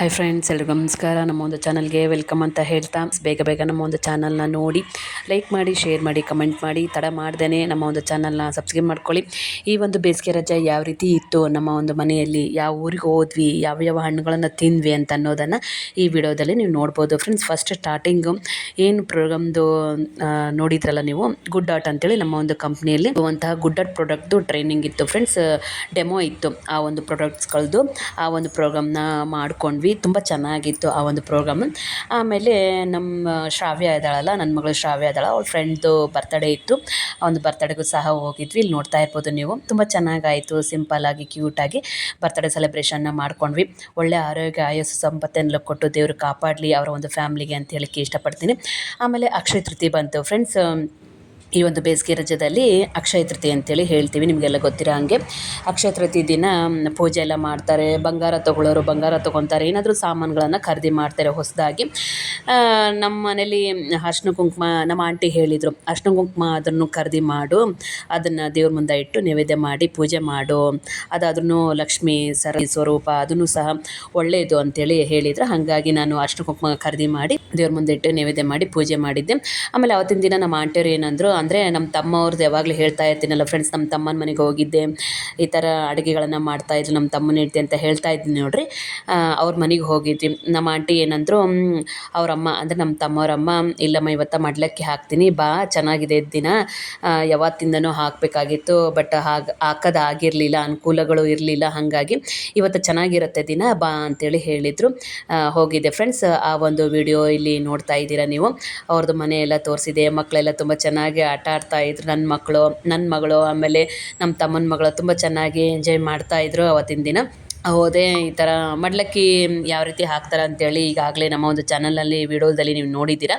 Hi friends ಎಲ್ರಿಗೂ ನಮಸ್ಕಾರ. ನಮ್ಮ ಒಂದು ಚಾನಲ್ಗೆ ವೆಲ್ಕಮ್ ಅಂತ ಹೇಳ್ತಾ, ಬೇಗ ಬೇಗ ನಮ್ಮ ಒಂದು ಚಾನಲ್ನ ನೋಡಿ ಲೈಕ್ ಮಾಡಿ ಶೇರ್ ಮಾಡಿ ಕಮೆಂಟ್ ಮಾಡಿ, ತಡ ಮಾಡ್ದೇ ನಮ್ಮ ಒಂದು ಚಾನಲ್ನ ಸಬ್ಸ್ಕ್ರೈಬ್ ಮಾಡ್ಕೊಳ್ಳಿ. ಈ ಒಂದು ಬೇಸಿಗೆ ರಜೆ ಯಾವ ರೀತಿ ಇತ್ತು, ನಮ್ಮ ಒಂದು ಮನೆಯಲ್ಲಿ ಯಾವ ಊರಿಗೆ ಹೋದ್ವಿ, ಯಾವ ಯಾವ ಹಣ್ಣುಗಳನ್ನು ತಿಂದ್ವಿ ಅಂತ ಅನ್ನೋದನ್ನು ಈ ವಿಡಿಯೋದಲ್ಲಿ ನೀವು ನೋಡ್ಬೋದು. ಫ್ರೆಂಡ್ಸ್ ಫಸ್ಟ್ ಸ್ಟಾರ್ಟಿಂಗು ಏನು ಪ್ರೋಗ್ರಾಮ್ದು ನೋಡಿದ್ರಲ್ಲ ನೀವು? ಗುಡ್ ಆರ್ಟ್ ಅಂತೇಳಿ ನಮ್ಮ ಒಂದು ಕಂಪ್ನಿಯಲ್ಲಿ ಇರುವಂತಹ ಗುಡ್ ಆರ್ಟ್ ಪ್ರಾಡಕ್ಟ್ದು ಟ್ರೈನಿಂಗ್ ಇತ್ತು. ಫ್ರೆಂಡ್ಸ್ ಡೆಮೋ ಇತ್ತು. ಆ ಒಂದು ಪ್ರಾಡಕ್ಟ್ಸ್ಗಳದ್ದು ಆ ಒಂದು ಪ್ರೋಗ್ರಾಮ್ನ ಮಾಡ್ಕೊಂಡ್ವಿ. ತುಂಬ ಚೆನ್ನಾಗಿತ್ತು ಆ ಒಂದು ಪ್ರೋಗ್ರಾಮ್. ಆಮೇಲೆ ನಮ್ಮ ಶ್ರಾವ್ಯ ಇದ್ದಾಳಲ್ಲ, ನನ್ನ ಮಗಳು ಶ್ರಾವ್ಯ ಇದ್ದಾಳೆ, ಅವ್ಳ ಫ್ರೆಂಡ್ದು ಬರ್ತಡೇ ಇತ್ತು. ಆ ಒಂದು ಬರ್ತಡೇಗೂ ಸಹ ಹೋಗಿದ್ವಿ, ಇಲ್ಲಿ ನೋಡ್ತಾ ಇರ್ಬೋದು ನೀವು. ತುಂಬ ಚೆನ್ನಾಗಾಯಿತು ಸಿಂಪಲ್ಲಾಗಿ ಕ್ಯೂಟಾಗಿ ಬರ್ತಡೇ ಸೆಲೆಬ್ರೇಷನ್ನ ಮಾಡ್ಕೊಂಡ್ವಿ. ಒಳ್ಳೆ ಆರೋಗ್ಯ, ಆಯಸ್ಸು ಸಂಪತ್ತೆಲ್ಲ ಕೊಟ್ಟು ದೇವರು ಕಾಪಾಡಲಿ, ಅವರ ಒಂದು ಫ್ಯಾಮ್ಲಿಗೆ ಅಂತ ಹೇಳಕ್ಕೆ ಇಷ್ಟಪಡ್ತೀನಿ. ಆಮೇಲೆ ಅಕ್ಷಯ ತೃತೀಯ ಬಂತು. ಫ್ರೆಂಡ್ಸ್ ಈ ಒಂದು ಬೇಸಿಗೆ ರಜದಲ್ಲಿ ಅಕ್ಷಯ ತೃತೀಯ ಅಂತೇಳಿ ಹೇಳ್ತೀವಿ, ನಿಮಗೆಲ್ಲ ಗೊತ್ತಿರೋ ಹಾಗೆ. ಅಕ್ಷಯ ತೃತೀಯ ದಿನ ಪೂಜೆ ಎಲ್ಲ ಮಾಡ್ತಾರೆ, ಬಂಗಾರ ತೊಗೊಳ್ಳೋರು ಬಂಗಾರ ತೊಗೊತಾರೆ ಏನಾದರೂ ಸಾಮಾನುಗಳನ್ನು ಖರೀದಿ ಮಾಡ್ತಾರೆ ಹೊಸದಾಗಿ. ನಮ್ಮ ಮನೇಲಿ ಅರ್ಶಿನ ಕುಂಕುಮ, ನಮ್ಮ ಆಂಟಿ ಹೇಳಿದರು ಅರ್ಶಿನ ಕುಂಕುಮ ಅದನ್ನು ಖರೀದಿ ಮಾಡು, ಅದನ್ನು ದೇವ್ರ ಮುಂದೆ ಇಟ್ಟು ನೈವೇದ್ಯ ಮಾಡಿ ಪೂಜೆ ಮಾಡು ಅದಾದ್ರೂ ಲಕ್ಷ್ಮಿ ಸರ ಸ್ವರೂಪ ಅದನ್ನು ಸಹ ಒಳ್ಳೆಯದು ಅಂತೇಳಿ ಹೇಳಿದ್ರು. ಹಾಗಾಗಿ ನಾನು ಅರ್ಶಿನ ಕುಂಕುಮ ಖರೀದಿ ಮಾಡಿ ದೇವ್ರ ಮುಂದೆ ಇಟ್ಟು ನೈವೇದ್ಯ ಮಾಡಿ ಪೂಜೆ ಮಾಡಿದ್ದೆ. ಆಮೇಲೆ ಅವತ್ತಿನ ದಿನ ನಮ್ಮ ಆಂಟಿಯವರು ಏನಂದರು ಅಂದರೆ ನಮ್ಮ ತಮ್ಮ ಅವ್ರದ್ದು ಯಾವಾಗಲೂ ಹೇಳ್ತಾ ಇರ್ತೀನಲ್ಲ ಫ್ರೆಂಡ್ಸ್ ನಮ್ಮ ತಮ್ಮನ ಮನೆಗೆ ಹೋಗಿದ್ದೆ, ಈ ಥರ ಅಡುಗೆಗಳನ್ನು ಮಾಡ್ತಾಯಿದ್ರು ನಮ್ಮ ತಮ್ಮನ ಹೆಂಡ್ತಿ ಅಂತ ಹೇಳ್ತಾ ಇದ್ದೀನಿ ನೋಡಿರಿ. ಅವ್ರ ಮನೆಗೆ ಹೋಗಿದ್ವಿ. ನಮ್ಮ ಆಂಟಿ ಏನಂದರು ಅವರಮ್ಮ ಅಂದರೆ ನಮ್ಮ ತಮ್ಮವ್ರಮ್ಮ ಇಲ್ಲಮ್ಮ, ಇವತ್ತು ಮಡ್ಲಕ್ಕಿ ಹಾಕ್ತೀನಿ, ಬಾ, ಚೆನ್ನಾಗಿದೆ ದಿನ. ಯಾವತ್ತಿಂದನೂ ಹಾಕಬೇಕಾಗಿತ್ತು, ಬಟ್ ಹಾಗೆ ಹಾಕೋದಾಗಿರಲಿಲ್ಲ ಅನುಕೂಲಗಳು ಇರಲಿಲ್ಲ, ಹಾಗಾಗಿ ಇವತ್ತು ಚೆನ್ನಾಗಿರುತ್ತೆ ದಿನ, ಬಾ ಅಂತೇಳಿ ಹೇಳಿದರು. ಹೋಗಿದ್ದೆ ಫ್ರೆಂಡ್ಸ್ ಆ ಒಂದು ವಿಡಿಯೋ ಇಲ್ಲಿ ನೋಡ್ತಾ ಇದ್ದೀರಾ ನೀವು. ಅವ್ರದ್ದು ಮನೆ ಎಲ್ಲ ತೋರಿಸಿದೆ ಮಕ್ಕಳೆಲ್ಲ ತುಂಬ ಚೆನ್ನಾಗಿ ಆಟ ಆಡ್ತಾಯಿದ್ರು ನನ್ನ ಮಕ್ಕಳು ನನ್ನ ಮಗಳು, ಆಮೇಲೆ ನಮ್ಮ ತಮ್ಮನ ಮಗಳು ತುಂಬ ಚೆನ್ನಾಗಿ ಎಂಜಾಯ್ ಮಾಡ್ತಾ ಮಾಡ್ತಾಯಿದ್ರು ಅವತ್ತಿನ ದಿನ. ಹೋದೆ ಈ ಥರ ಮಡ್ಲಕ್ಕಿ ಯಾವ ರೀತಿ ಹಾಕ್ತಾರೆ ಅಂತೇಳಿ ಈಗಾಗಲೇ ನಮ್ಮ ಒಂದು ಚಾನಲಲ್ಲಿ ವಿಡಿಯೋದಲ್ಲಿ ನೀವು ನೋಡಿದ್ದೀರ.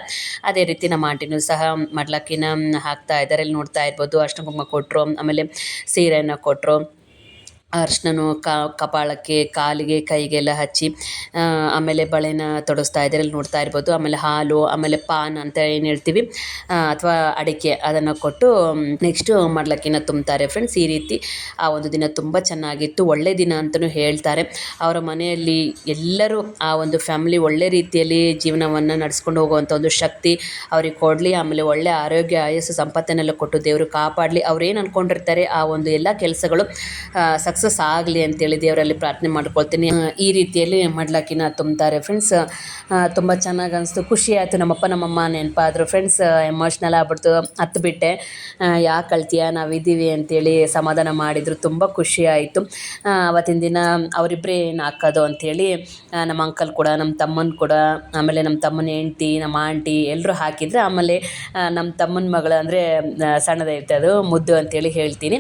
ಅದೇ ರೀತಿ ನಮ್ಮ ಆಂಟಿನೂ ಸಹ ಮಡ್ಲಕ್ಕಿನ ಹಾಕ್ತಾ ಇದ್ದಾರೆ ಇಲ್ಲಿ ನೋಡ್ತಾ ಇರ್ಬೋದು. ಅರ್ಶಿನ ಕುಂಕುಮ ಕೊಟ್ಟರು ಆಮೇಲೆ ಸೀರೆಯನ್ನು ಕೊಟ್ಟರು ಅರ್ಶಿನನು ಕಪಾಳಕ್ಕೆ, ಕಾಲಿಗೆ, ಕೈಗೆಲ್ಲ ಹಚ್ಚಿ ಆಮೇಲೆ ಬಳೆನ ತೊಡಿಸ್ತಾ ಇದ್ದಾರೆ ಅಲ್ಲಿ ನೋಡ್ತಾ ಇರ್ಬೋದು. ಆಮೇಲೆ ಹಾಲು, ಆಮೇಲೆ ಪಾನ್ ಅಂತ ಏನು ಹೇಳ್ತೀವಿ? ಅಥವಾ ಅಡಿಕೆ ಅದನ್ನು ಕೊಟ್ಟು ನೆಕ್ಸ್ಟು ಮಡ್ಲಕ್ಕಿನ ತುಂಬ್ತಾರೆ ಫ್ರೆಂಡ್ಸ್ ಈ ರೀತಿ ಆ ಒಂದು ದಿನ ತುಂಬ ಚೆನ್ನಾಗಿತ್ತು. ಒಳ್ಳೆ ದಿನ ಅಂತಲೂ ಹೇಳ್ತಾರೆ. ಅವರ ಮನೆಯಲ್ಲಿ ಎಲ್ಲರೂ ಆ ಒಂದು ಫ್ಯಾಮಿಲಿ ಒಳ್ಳೆ ರೀತಿಯಲ್ಲಿ ಜೀವನವನ್ನು ನಡೆಸ್ಕೊಂಡು ಹೋಗುವಂಥ ಒಂದು ಶಕ್ತಿ ಅವ್ರಿಗೆ ಕೊಡಲಿ. ಆಮೇಲೆ ಒಳ್ಳೆ ಆರೋಗ್ಯ, ಆಯಸ್ಸು, ಸಂಪತ್ತನ್ನೆಲ್ಲ ಕೊಟ್ಟು ದೇವರು ಕಾಪಾಡಲಿ. ಅವ್ರೇನು ಅಂದ್ಕೊಂಡಿರ್ತಾರೆ ಆ ಒಂದು ಎಲ್ಲ ಕೆಲಸಗಳು ಸಕ್ಸಸ್ ಸಕ್ಸಸ್ ಆಗಲಿ ಅಂತೇಳಿ ದೇವರಲ್ಲಿ ಪ್ರಾರ್ಥನೆ ಮಾಡ್ಕೊಳ್ತೀನಿ. ಈ ರೀತಿಯಲ್ಲಿ ಮಡ್ಲಕ್ಕಿನ ತುಂಬ್ತಾರೆ ಫ್ರೆಂಡ್ಸ್ ತುಂಬ ಚೆನ್ನಾಗಿ ಅನಿಸ್ತು. ಖುಷಿ ಆಯಿತು. ನಮ್ಮಪ್ಪ, ನಮ್ಮಮ್ಮ ನೆನಪಾದ್ರು. ಫ್ರೆಂಡ್ಸ್ ಎಮೋಷ್ನಲ್ ಆಗ್ಬಿಡ್ತು. ಹತ್ತು ಬಿಟ್ಟೆ ಯಾಕೆ ಕಳ್ತೀಯ? ನಾವು ಇದ್ದೀವಿ ಅಂತೇಳಿ ಸಮಾಧಾನ ಮಾಡಿದರು. ತುಂಬ ಖುಷಿ ಆಯಿತು. ಅವತ್ತಿನ ದಿನ ಅವರಿಬ್ಬರೇ ಏನು ಹಾಕೋದು ಅಂಥೇಳಿ ನಮ್ಮ ಅಂಕಲ್ ಕೂಡ, ನಮ್ಮ ತಮ್ಮನ ಕೂಡ, ಆಮೇಲೆ ನಮ್ಮ ತಮ್ಮನ ಹೆಂಡ್ತಿ, ನಮ್ಮ ಆಂಟಿ ಎಲ್ಲರೂ ಹಾಕಿದರೆ ಆಮೇಲೆ ನಮ್ಮ ತಮ್ಮನ ಮಗಳು ಅಂದರೆ ಸಣ್ಣದೈತೆ ಅದು ಮುದ್ದು ಅಂತೇಳಿ ಹೇಳ್ತೀನಿ.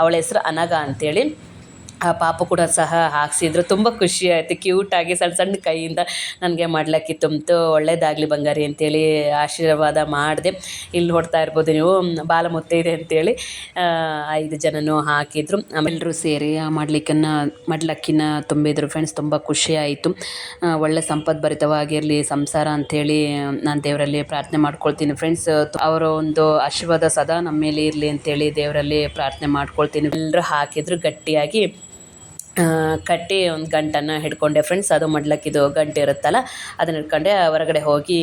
ಅವಳ ಹೆಸರು ಅನಗ ಅಂತೇಳಿ. dele. ಆ ಪಾಪ ಕೂಡ ಸಹ ಹಾಕ್ಸಿದ್ರು. ತುಂಬ ಖುಷಿ ಆಯಿತು. ಕ್ಯೂಟಾಗಿ ಸಣ್ಣ ಸಣ್ಣ ಕೈಯಿಂದ ನನಗೆ ಮಾಡ್ಲಿಕ್ಕೆ ತುಂಬಿತು. ಒಳ್ಳೇದಾಗಲಿ ಬಂಗಾರಿ ಅಂತೇಳಿ ಆಶೀರ್ವಾದ ಮಾಡಿದೆ. ಇಲ್ಲಿ ನೋಡ್ತಾ ಇರ್ಬೋದು ನೀವು. ಬಾಲ ಮುತ್ತೈದೆ ಅಂತೇಳಿ ಐದು ಜನನೂ ಹಾಕಿದ್ರು. ಆಮೇಲೆಲ್ಲರೂ ಸೇರಿ ಆ ಮಾಡ್ಲಿಕ್ಕನ್ನು ಮಡ್ಲಕ್ಕಿನ ತುಂಬಿದ್ರು. ಫ್ರೆಂಡ್ಸ್ ತುಂಬ ಖುಷಿ ಆಯಿತು. ಒಳ್ಳೆ ಸಂಪದ್ಭರಿತವಾಗಿರಲಿ ಸಂಸಾರ ಅಂಥೇಳಿ ನಾನು ದೇವರಲ್ಲಿ ಪ್ರಾರ್ಥನೆ ಮಾಡ್ಕೊಳ್ತೀನಿ ಫ್ರೆಂಡ್ಸ್ ಅವರ ಒಂದು ಆಶೀರ್ವಾದ ಸದಾ ನಮ್ಮ ಮೇಲೆ ಇರಲಿ ಅಂತೇಳಿ ದೇವರಲ್ಲಿ ಪ್ರಾರ್ಥನೆ ಮಾಡ್ಕೊಳ್ತೀನಿ. ಎಲ್ಲರೂ ಹಾಕಿದ್ರು ಗಟ್ಟಿಯಾಗಿ. ಕಟ್ಟಿ ಒಂದು ಗಂಟನ್ನು ಹಿಡ್ಕೊಂಡೆ ಫ್ರೆಂಡ್ಸ್ ಅದು ಮಡ್ಲಕ್ಕಿದು ಗಂಟೆ ಇರುತ್ತಲ್ಲ, ಅದನ್ನ ಹಿಡ್ಕೊಂಡೆ ಹೊರಗಡೆ ಹೋಗಿ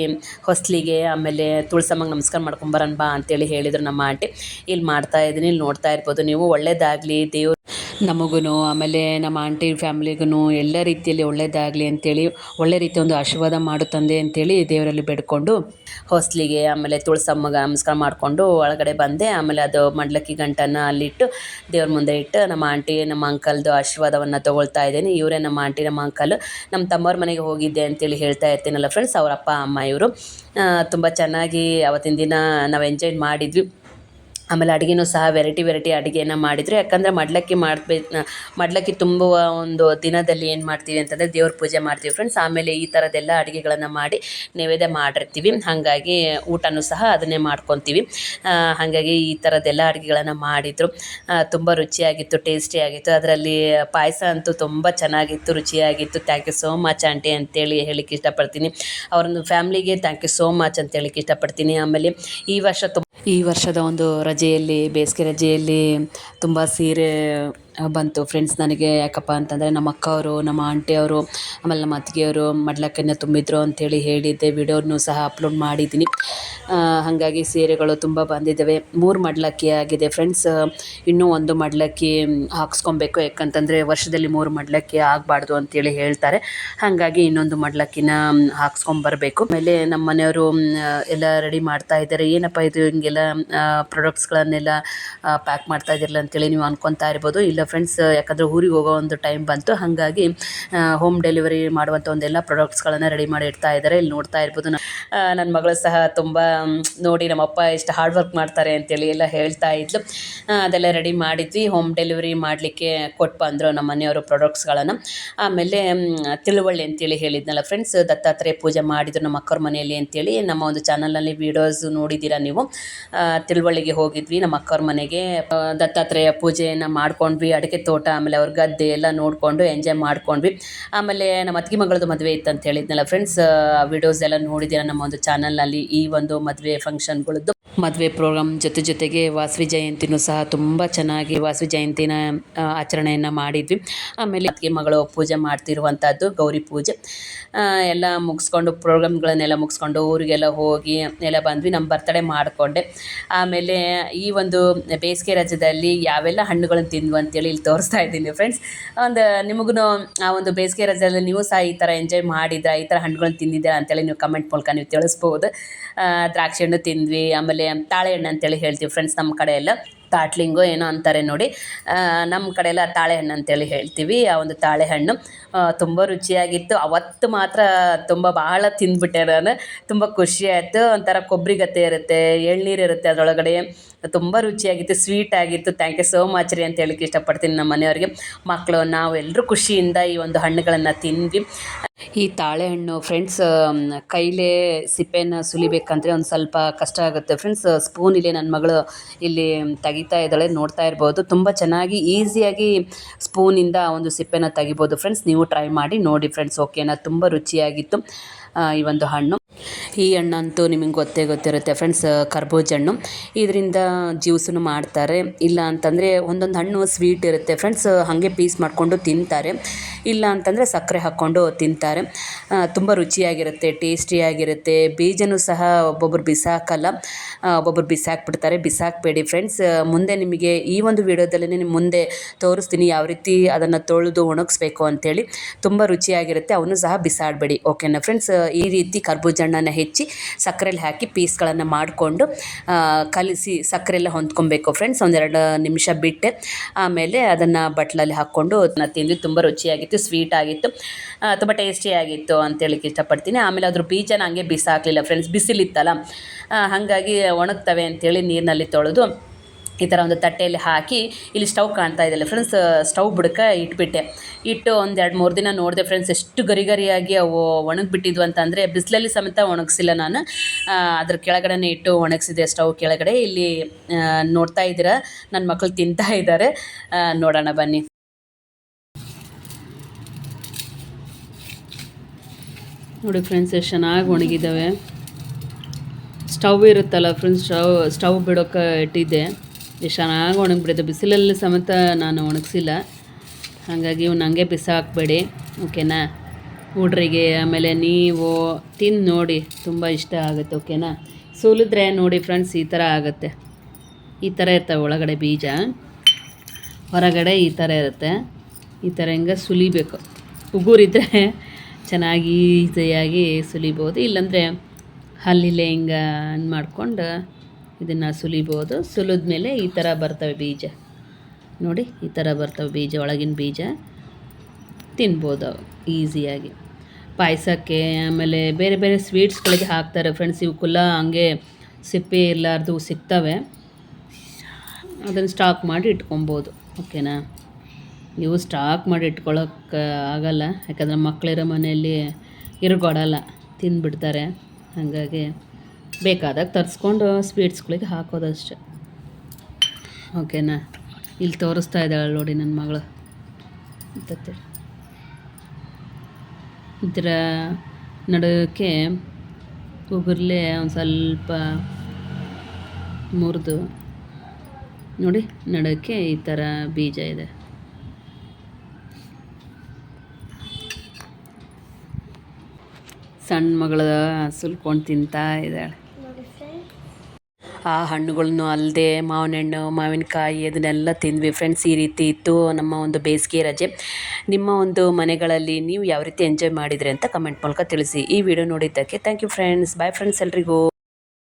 ಹೊಸ್ಲಿಗೆ ಆಮೇಲೆ ತುಳ್ಸಮ್ಮಂಗೆ ನಮಸ್ಕಾರ ಮಾಡ್ಕೊಂಬರೋಣ ಬಾ ಅಂತೇಳಿ ಹೇಳಿದರು ನಮ್ಮ ಆಂಟಿ. ಇಲ್ಲಿ ಮಾಡ್ತಾ ಇದ್ದೀನಿ ಇಲ್ಲಿ ನೋಡ್ತಾ ಇರ್ಬೋದು ನೀವು ಒಳ್ಳೆಯದಾಗಲಿ ದೇವ್ರು ನಮಗೂ ಆಮೇಲೆ ನಮ್ಮ ಆಂಟಿ ಫ್ಯಾಮ್ಲಿಗೂ ಎಲ್ಲ ರೀತಿಯಲ್ಲಿ ಒಳ್ಳೆಯದಾಗಲಿ ಅಂತೇಳಿ, ಒಳ್ಳೆ ರೀತಿ ಒಂದು ಆಶೀರ್ವಾದ ಮಾಡು ತಂದೆ ಅಂತೇಳಿ ದೇವರಲ್ಲಿ ಬೇಡಿಕೊಂಡು ಹೊಸ್ಲಿಗೆ, ಆಮೇಲೆ ತುಳಸಮ್ಮಗೆ ನಮಸ್ಕಾರ ಮಾಡಿಕೊಂಡು ಒಳಗಡೆ ಬಂದೆ. ಆಮೇಲೆ ಅದು ಮಂಡ್ಲಕ್ಕಿ ಗಂಟನ್ನು ಅಲ್ಲಿಟ್ಟು ದೇವ್ರ ಮುಂದೆ ಇಟ್ಟು ನಮ್ಮ ಆಂಟಿ ನಮ್ಮ ಅಂಕಲ್ದು ಆಶೀರ್ವಾದವನ್ನು ತೊಗೊಳ್ತಾ ಇದ್ದೀನಿ. ಇವರೇ ನಮ್ಮ ಆಂಟಿ ನಮ್ಮ ಅಂಕಲ್ ನಮ್ಮ ತಮ್ಮವ್ರ ಮನೆಗೆ ಹೋಗಿದ್ದೆ ಅಂತೇಳಿ ಹೇಳ್ತಾ ಇರ್ತೀನಲ್ಲ ಫ್ರೆಂಡ್ಸ್ ಅವರಪ್ಪ ಅಮ್ಮ ಇವರು. ತುಂಬ ಚೆನ್ನಾಗಿ ಅವತ್ತಿನ ದಿನ ನಾವು ಎಂಜಾಯ್ ಮಾಡಿದ್ವಿ. ಆಮೇಲೆ ಅಡುಗೆನೂ ಸಹ ವೆರೈಟಿ ವೆರೈಟಿ ಅಡುಗೆನ ಮಾಡಿದರು ಯಾಕಂದರೆ ಮಡ್ಲಕ್ಕಿ ಮಾಡ್ಬೇಕು ಮಡ್ಲಕ್ಕಿ ತುಂಬುವ ಒಂದು ದಿನದಲ್ಲಿ ಏನು ಮಾಡ್ತೀವಿ ಅಂತಂದರೆ ದೇವ್ರ ಪೂಜೆ ಮಾಡ್ತೀವಿ ಫ್ರೆಂಡ್ಸ್ ಆಮೇಲೆ ಈ ಥರದ್ದೆಲ್ಲ ಅಡುಗೆಗಳನ್ನು ಮಾಡಿ ನೈವೇದ್ಯ ಮಾಡಿರ್ತೀವಿ. ಹಾಗಾಗಿ ಊಟನೂ ಸಹ ಅದನ್ನೇ ಮಾಡ್ಕೊತೀವಿ. ಹಾಗಾಗಿ ಈ ಥರದ್ದೆಲ್ಲ ಅಡುಗೆಗಳನ್ನು ಮಾಡಿದರು. ತುಂಬ ರುಚಿಯಾಗಿತ್ತು, ಟೇಸ್ಟಿಯಾಗಿತ್ತು. ಅದರಲ್ಲಿ ಪಾಯಸ ಅಂತೂ ತುಂಬ ಚೆನ್ನಾಗಿತ್ತು, ರುಚಿಯಾಗಿತ್ತು. Thank you so much aunty ಅಂತೇಳಿ ಹೇಳಿಕ್ಕೆ ಇಷ್ಟಪಡ್ತೀನಿ. ಅವ್ರೊಂದು ಫ್ಯಾಮ್ಲಿಗೆ ಥ್ಯಾಂಕ್ ಯು ಸೋ ಮಚ್ ಅಂತ ಹೇಳಿಕ್ಕೆ ಇಷ್ಟಪಡ್ತೀನಿ. ಆಮೇಲೆ ಈ ವರ್ಷ ತುಂಬ ಈ ವರ್ಷದ ಒಂದು ರಜೆಯಲ್ಲಿ ಬೇಸಿಗೆ ರಜೆಯಲ್ಲಿ ತುಂಬ ಸೀರೆ ಬಂತು. ಫ್ರೆಂಡ್ಸ್ ನನಗೆ, ಯಾಕಪ್ಪ ಅಂತಂದರೆ ನಮ್ಮ ಅಕ್ಕವರು, ನಮ್ಮ ಆಂಟಿಯವರು, ಆಮೇಲೆ ನಮ್ಮ ಅತ್ತಿಗೆಯವರು ಮಡ್ಲಕ್ಕನ್ನು ತುಂಬಿದ್ರು ಅಂಥೇಳಿ ಹೇಳಿದ್ದೆ. ವಿಡಿಯೋನು ಸಹ ಅಪ್ಲೋಡ್ ಮಾಡಿದ್ದೀನಿ. ಹಾಗಾಗಿ ಸೀರೆಗಳು ತುಂಬ ಬಂದಿದ್ದಾವೆ. ಮೂರು ಮಡ್ಲಕ್ಕಿ ಆಗಿದೆ. ಫ್ರೆಂಡ್ಸ್ ಇನ್ನೂ ಒಂದು ಮಡ್ಲಕ್ಕಿ ಹಾಕ್ಸ್ಕೊಬೇಕು. ಯಾಕಂತಂದರೆ ವರ್ಷದಲ್ಲಿ ಮೂರು ಮಡ್ಲಕ್ಕಿ ಆಗಬಾರ್ದು ಅಂತೇಳಿ ಹೇಳ್ತಾರೆ. ಹಾಗಾಗಿ ಇನ್ನೊಂದು ಮಡ್ಲಕ್ಕಿನ ಹಾಕ್ಸ್ಕೊಂಬರ್ಬೇಕು. ಆಮೇಲೆ ನಮ್ಮ ಮನೆಯವರು ಎಲ್ಲ ರೆಡಿ ಮಾಡ್ತಾ ಇದ್ದಾರೆ. ಏನಪ್ಪ ಇದು ಹಿಂಗೆಲ್ಲ ಪ್ರಾಡಕ್ಟ್ಸ್ಗಳನ್ನೆಲ್ಲ ಪ್ಯಾಕ್ ಮಾಡ್ತಾ ಇದ್ದಿರಲ್ಲ ಅಂತೇಳಿ ನೀವು ಅನ್ಕೊತಾ ಇರ್ಬೋದು. ಇಲ್ಲ ಫ್ರೆಂಡ್ಸ್ ಯಾಕಂದರೆ ಊರಿಗೆ ಹೋಗೋ ಒಂದು ಟೈಮ್ ಬಂತು. ಹಾಗಾಗಿ ಹೋಮ್ ಡೆಲಿವರಿ ಮಾಡುವಂಥ ಒಂದೆಲ್ಲ ಪ್ರಾಡಕ್ಟ್ಸ್ಗಳನ್ನು ರೆಡಿ ಮಾಡಿ ಇಡ್ತಾ ಇದ್ದಾರೆ ಇಲ್ಲಿ ನೋಡ್ತಾ ಇರ್ಬೋದು ನನ್ನ ಮಗಳು ಸಹ ತುಂಬ ನೋಡಿ ನಮ್ಮಪ್ಪ ಎಷ್ಟು ಹಾರ್ಡ್ ವರ್ಕ್ ಮಾಡ್ತಾರೆ ಅಂತೇಳಿ ಎಲ್ಲ ಹೇಳ್ತಾ ಇದ್ಲು. ಅದೆಲ್ಲ ರೆಡಿ ಮಾಡಿದ್ವಿ. ಹೋಮ್ ಡೆಲಿವರಿ ಮಾಡಲಿಕ್ಕೆ ಕೊಟ್ಟು ಬಂದರು ನಮ್ಮ ಮನೆಯವರು ಪ್ರಾಡಕ್ಟ್ಸ್ಗಳನ್ನು ಆಮೇಲೆ ತಿಳುವಳ್ಳಿ ಅಂತೇಳಿ ಹೇಳಿದ್ನಲ್ಲ ಫ್ರೆಂಡ್ಸ್ ದತ್ತಾತ್ರೇಯ ಪೂಜೆ ಮಾಡಿದ್ರು ನಮ್ಮ ಅಕ್ಕವ್ರ ಮನೆಯಲ್ಲಿ ಅಂತೇಳಿ. ನಮ್ಮ ಒಂದು ಚಾನಲಲ್ಲಿ ವೀಡಿಯೋಸ್ ನೋಡಿದ್ದೀರಾ ನೀವು. ತಿಳುವಳ್ಳಿಗೆ ಹೋಗಿದ್ವಿ ನಮ್ಮ ಅಕ್ಕವ್ರ ಮನೆಗೆ. ದತ್ತಾತ್ರೇಯ ಪೂಜೆಯನ್ನು ಮಾಡ್ಕೊಂಡ್ವಿ. ಅಡಿಕೆ ತೋಟ, ಆಮೇಲೆ ಅವ್ರ ಗದ್ದೆ ಎಲ್ಲ ನೋಡಿಕೊಂಡು ಎಂಜಾಯ್ ಮಾಡ್ಕೊಂಡ್ವಿ. ಆಮೇಲೆ ನಮ್ಮ ಅತ್ತಿಗೆ ಮಗಳದ್ದು ಮದುವೆ ಇತ್ತು ಅಂತ ಹೇಳಿದ್ನಲ್ಲ ಫ್ರೆಂಡ್ಸ್ ವಿಡಿಯೋಸ್ ಎಲ್ಲ ನೋಡಿದ್ದೀರಾ ನಮ್ಮ ಒಂದು ಚಾನಲ್ನಲ್ಲಿ ಈ ಒಂದು ಮದುವೆ ಫಂಕ್ಷನ್ಗಳದ್ದು ಮದುವೆ ಪ್ರೋಗ್ರಾಮ್ ಜೊತೆ ಜೊತೆಗೆ ವಾಸವಿ ಜಯಂತಿನೂ ಸಹ ತುಂಬ ಚೆನ್ನಾಗಿ ವಾಸವಿ ಜಯಂತಿನ ಆಚರಣೆಯನ್ನು ಮಾಡಿದ್ವಿ. ಆಮೇಲೆ ಅದಕ್ಕೆ ಮಗಳು ಪೂಜೆ ಮಾಡ್ತಿರುವಂಥದ್ದು ಗೌರಿ ಪೂಜೆ. ಎಲ್ಲ ಮುಗಿಸ್ಕೊಂಡು ಪ್ರೋಗ್ರಾಮ್ಗಳನ್ನೆಲ್ಲ ಮುಗಿಸ್ಕೊಂಡು ಊರಿಗೆಲ್ಲ ಹೋಗಿ ಎಲ್ಲ ಬಂದ್ವಿ. ನಮ್ಮ ಬರ್ತಡೇ ಮಾಡಿಕೊಂಡೆ. ಆಮೇಲೆ ಈ ಒಂದು ಬೇಸಿಗೆ ರಜದಲ್ಲಿ ಯಾವೆಲ್ಲ ಹಣ್ಣುಗಳನ್ನು ತಿಂದ್ವು ಅಂತೇಳಿ ಇಲ್ಲಿ ತೋರಿಸ್ತಾ ಇದ್ದೀನಿ ಫ್ರೆಂಡ್ಸ್ ಒಂದು ನಿಮಗೂ ಆ ಒಂದು ಬೇಸಿಗೆ ರಜದಲ್ಲಿ ನೀವು ಸಹ ಈ ಥರ ಎಂಜಾಯ್ ಮಾಡಿದ್ರಾ, ಈ ಥರ ಹಣ್ಣುಗಳನ್ನು ತಿಂದಿದ್ದೀರಾ ಅಂತೇಳಿ ನೀವು ಕಮೆಂಟ್ ಮೂಲಕ ನೀವು ತಿಳಿಸ್ಬೋದು. ದ್ರಾಕ್ಷಿ ಹಣ್ಣು ತಿಂದ್ವಿ. ಆಮೇಲೆ ತಾಳೆ ಹಣ್ಣು ಅಂತೇಳಿ ಹೇಳ್ತೀವಿ ಫ್ರೆಂಡ್ಸ್ ನಮ್ಮ ಕಡೆ ಎಲ್ಲ ತಾಟ್ಲಿಂಗು ಏನೋ ಅಂತಾರೆ ನೋಡಿ. ನಮ್ಮ ಕಡೆ ಎಲ್ಲ ತಾಳೆಹಣ್ಣು ಅಂತೇಳಿ ಹೇಳ್ತೀವಿ. ಆ ಒಂದು ತಾಳೆಹಣ್ಣು ತುಂಬ ರುಚಿಯಾಗಿತ್ತು. ಅವತ್ತು ಮಾತ್ರ ತುಂಬ ಭಾಳ ತಿಂದ್ಬಿಟ್ಟೆ ನಾನು. ತುಂಬ ಖುಷಿ ಆಯಿತು. ಒಂಥರ ಕೊಬ್ಬರಿ ಗತ್ತೆ ಇರುತ್ತೆ, ಎಳ್ನೀರು ಇರುತ್ತೆ ಅದರೊಳಗಡೆ. ತುಂಬ ರುಚಿಯಾಗಿತ್ತು, ಸ್ವೀಟ್ ಆಗಿತ್ತು. ಥ್ಯಾಂಕ್ ಯು ಸೋ ಮಚ್ ರೀ ಅಂತ ಹೇಳಕ್ಕೆ ಇಷ್ಟಪಡ್ತೀನಿ ನಮ್ಮ ಮನೆಯವ್ರಿಗೆ. ಮಕ್ಕಳು ನಾವೆಲ್ಲರೂ ಖುಷಿಯಿಂದ ಈ ಒಂದು ಹಣ್ಣುಗಳನ್ನು ತಿಂದ್ವಿ. ಈ ತಾಳೆಹಣ್ಣು ಫ್ರೆಂಡ್ಸ್ ಕೈಲೇ ಸಿಪ್ಪೆನ ಸುಲಿಬೇಕಂದ್ರೆ ಒಂದು ಸ್ವಲ್ಪ ಕಷ್ಟ ಆಗುತ್ತೆ. ಫ್ರೆಂಡ್ಸ್ ಸ್ಪೂನ್ ಇಲ್ಲಿ ನನ್ನ ಮಗಳು ಇಲ್ಲಿ ತೆಗಿತಾ ಇದ್ದಾಳೆ, ನೋಡ್ತಾ ಇರ್ಬೋದು. ತುಂಬ ಚೆನ್ನಾಗಿ, ಈಸಿಯಾಗಿ ಸ್ಪೂನಿಂದ ಒಂದು ಸಿಪ್ಪೆನ ತೆಗಿಬೋದು. ಫ್ರೆಂಡ್ಸ್, ನೀವು ಟ್ರೈ ಮಾಡಿ, ನೋಡಿ ಫ್ರೆಂಡ್ಸ್ ಓಕೆನಾ ತುಂಬ ರುಚಿಯಾಗಿತ್ತು ಈ ಒಂದು ಹಣ್ಣು. ಈ ಹಣ್ಣಂತೂ ನಿಮಗೆ ಗೊತ್ತೇ ಗೊತ್ತಿರುತ್ತೆ ಫ್ರೆಂಡ್ಸ್, ಕರ್ಬೂಜ ಹಣ್ಣು. ಇದರಿಂದ ಜ್ಯೂಸನ್ನು ಮಾಡ್ತಾರೆ. ಇಲ್ಲ ಅಂತಂದರೆ ಒಂದೊಂದು ಹಣ್ಣು ಸ್ವೀಟ್ ಇರುತ್ತೆ. ಫ್ರೆಂಡ್ಸ್, ಹಾಗೆ ಪೀಸ್ ಮಾಡಿಕೊಂಡು ತಿಂತಾರೆ. ಇಲ್ಲ ಅಂತಂದರೆ ಸಕ್ಕರೆ ಹಾಕ್ಕೊಂಡು ತಿಂತಾರೆ. ತುಂಬ ರುಚಿಯಾಗಿರುತ್ತೆ, ಟೇಸ್ಟಿಯಾಗಿರುತ್ತೆ. ಬೀಜನೂ ಸಹ ಒಬ್ಬೊಬ್ರು ಬಿಸಾಕಲ್ಲ ಒಬ್ಬೊಬ್ರು ಬಿಸಾಕ್ಬಿಡ್ತಾರೆ. ಬಿಸಾಕಬೇಡಿ ಫ್ರೆಂಡ್ಸ್ ಮುಂದೆ ನಿಮಗೆ ಈ ಒಂದು ವಿಡಿಯೋದಲ್ಲಿ ನಿಮ್ಮ ಮುಂದೆ ತೋರಿಸ್ತೀನಿ ಯಾವ ರೀತಿ ಅದನ್ನು ತೊಳೆದು ಒಣಗಿಸ್ಬೇಕು ಅಂಥೇಳಿ ತುಂಬ ರುಚಿಯಾಗಿರುತ್ತೆ. ಅವನು ಸಹ ಬಿಸಾಡಬೇಡಿ ಓಕೆನಾ ಫ್ರೆಂಡ್ಸ್ ಈ ರೀತಿ ಕರ್ಬೂಜ ಹೆಚ್ಚಿ ಸಕ್ಕರೆಯಲ್ಲಿ ಹಾಕಿ ಪೀಸ್ಗಳನ್ನು ಮಾಡಿಕೊಂಡು ಕಲಿಸಿ ಸಕ್ಕರೆ ಎಲ್ಲ ಹೊಂದ್ಕೊಬೇಕು ಫ್ರೆಂಡ್ಸ್ ಒಂದೆರಡು ನಿಮಿಷ ಬಿಟ್ಟೆ. ಆಮೇಲೆ ಅದನ್ನು ಬಟ್ಲಲ್ಲಿ ಹಾಕ್ಕೊಂಡು ಅದನ್ನ ತಿಂದು ತುಂಬ ರುಚಿಯಾಗಿತ್ತು ಸ್ವೀಟ್ ಆಗಿತ್ತು ತುಂಬ ಟೇಸ್ಟಿಯಾಗಿತ್ತು ಅಂತೇಳಕ್ಕೆ ಇಷ್ಟಪಡ್ತೀನಿ. ಆಮೇಲೆ ಅದ್ರ ಬೀಜನ ಹಂಗೆ ಬಿಸಾಕಲಿಲ್ಲ ಫ್ರೆಂಡ್ಸ್ ಬಿಸಿಲಿತ್ತಲ್ಲ ಹಾಗಾಗಿ ಒಣಗ್ತವೆ ಅಂತೇಳಿ ನೀರಿನಲ್ಲಿ ತೊಳೆದು ಈ ಥರ ಒಂದು ತಟ್ಟೆಯಲ್ಲಿ ಹಾಕಿ ಇಲ್ಲಿ ಸ್ಟವ್ ಕಾಣ್ತಾ ಇದೆಯಲ್ಲ ಫ್ರೆಂಡ್ಸ್ ಸ್ಟವ್ ಬುಡಕ ಇಟ್ಬಿಟ್ಟೆ. ಇಟ್ಟು ಒಂದು ಎರಡು ಮೂರು ದಿನ ನೋಡಿದೆ ಫ್ರೆಂಡ್ಸ್ ಎಷ್ಟು ಗರಿ ಗರಿಯಾಗಿ ಅವು ಒಣಗಿಬಿಟ್ಟಿದ್ವು ಅಂತಂದರೆ ಬಿಸಿಲಲ್ಲಿ ಸಮೇತ ಒಣಗಿಸಿಲ್ಲ ನಾನು. ಅದ್ರ ಕೆಳಗಡೆ ಇಟ್ಟು ಒಣಗಿಸಿದೆ ಸ್ಟವ್ ಕೆಳಗಡೆ. ಇಲ್ಲಿ ನೋಡ್ತಾ ಇದ್ದೀರಾ ನನ್ನ ಮಕ್ಕಳು ತಿಂತಾ ಇದ್ದಾರೆ. ನೋಡೋಣ ಬನ್ನಿ. ನೋಡಿ ಫ್ರೆಂಡ್ಸ್ ಎಷ್ಟು ಚೆನ್ನಾಗಿ ಒಣಗಿದ್ದಾವೆ ಸ್ಟವ್ ಇರುತ್ತಲ್ಲ ಫ್ರೆಂಡ್ಸ್ ಸ್ಟವ್ ಸ್ಟವ್ ಬಿಡೋಕೆ ಇಟ್ಟಿದ್ದೆ. ಎಷ್ಟು ಚೆನ್ನಾಗಿ ಒಣಗಿಬಿಟ್ಟಿದೆ. ಬಿಸಿಲಲ್ಲಿ ಸಮೇತ ನಾನು ಒಣಗಿಸಿಲ್ಲ. ಹಾಗಾಗಿ ಇವ್ನು ಹಂಗೆ ಬಿಸಾಕಬೇಡಿ ಓಕೆನಾ? ಹುಡ್ರಿಗೆ, ಆಮೇಲೆ ನೀವು ತಿಂದು ನೋಡಿ, ತುಂಬ ಇಷ್ಟ ಆಗುತ್ತೆ, ಓಕೆನಾ? ಸುಲಿದ್ರೆ ನೋಡಿ ಫ್ರೆಂಡ್ಸ್ ಈ ಥರ ಆಗುತ್ತೆ. ಈ ಥರ ಇರ್ತವೆ ಒಳಗಡೆ ಬೀಜ. ಹೊರಗಡೆ ಈ ಥರ ಇರುತ್ತೆ. ಈ ಥರ ಹಿಂಗೆ ಸುಲಿಬೇಕು. ಉಗುರಿದ್ರೆ ಚೆನ್ನಾಗಿ ಈಸಿಯಾಗಿ ಸುಲಿಬೋದು. ಇಲ್ಲಾಂದರೆ ಹಲ್ಲಿಲೆ ಹಿಂಗೆ ಮಾಡ್ಕೊಂಡು ಇದನ್ನು ಸುಲಿಬೋದು. ಸುಲಿದ್ಮೇಲೆ ಈ ಥರ ಬರ್ತವೆ ಬೀಜ. ನೋಡಿ, ಈ ಥರ ಬರ್ತವೆ ಬೀಜ, ಒಳಗಿನ ಬೀಜ. ತಿನ್ಬೋದು ಅವು ಈಸಿಯಾಗಿ. ಪಾಯಸಕ್ಕೆ ಆಮೇಲೆ ಬೇರೆ ಬೇರೆ ಸ್ವೀಟ್ಸ್ಗಳಿಗೆ ಹಾಕ್ತಾರೆ ಫ್ರೆಂಡ್ಸ್ ಇವಕ್ಕೆಲ್ಲ ಹಂಗೆ ಸಿಪ್ಪೆ ಇರಲಾರ್ದು ಸಿಗ್ತವೆ. ಅದನ್ನು ಸ್ಟಾಕ್ ಮಾಡಿ ಇಟ್ಕೊಬೋದು. ಓಕೆನಾ ನೀವು ಸ್ಟಾಕ್ ಮಾಡಿ ಇಟ್ಕೊಳ್ಳೋಕೆ ಆಗಲ್ಲ. ಯಾಕಂದರೆ ಮಕ್ಕಳಿರೋ ಮನೆಯಲ್ಲಿ ಇರುಗೊಡಲ್ಲ, ತಿಂದುಬಿಡ್ತಾರೆ. ಹಾಗಾಗಿ ಬೇಕಾದಾಗ ತರಿಸ್ಕೊಂಡು ಸ್ವೀಟ್ಸ್ಗಳಿಗೆ ಹಾಕೋದಷ್ಟೆ ಓಕೆನಾ ಇಲ್ಲಿ ತೋರಿಸ್ತಾ ಇದ್ದಾಳೆ ನೋಡಿ ನನ್ನ ಮಗಳು. ಮತ್ತೆ ಇದರ ನಡುಕ್ಕೆ ಉಗುರ್ಲೆ ಒಂದು ಸ್ವಲ್ಪ ಮುರಿದು. ನೋಡಿ, ನಡೋಕ್ಕೆ ಈ ಥರ ಬೀಜ ಇದೆ. ಸಣ್ಣ ಮಗಳು ಸುಲ್ಕೊಂಡು ತಿಂತಾ ಇದ್ದಾಳೆ. ಆ ಹಣ್ಣುಗಳನ್ನು ಅಲ್ಲದೆ ಮಾವಿನ ಹಣ್ಣು ಮಾವಿನಕಾಯಿ ಅದನ್ನೆಲ್ಲ ತಿಂದ್ವಿ ಫ್ರೆಂಡ್ಸ್ ಈ ರೀತಿ ಇತ್ತು ನಮ್ಮ ಒಂದು ಬೇಸಿಗೆ ರಜೆ. ನಿಮ್ಮ ಒಂದು ಮನೆಗಳಲ್ಲಿ ನೀವು ಯಾವ ರೀತಿ ಎಂಜಾಯ್ ಮಾಡಿದರೆ ಅಂತ ಕಮೆಂಟ್ ಮೂಲಕ ತಿಳಿಸಿ. ಈ ವಿಡಿಯೋ ನೋಡಿದ್ದಕ್ಕೆ thank you friends bye friends ಎಲ್ರಿಗೂ.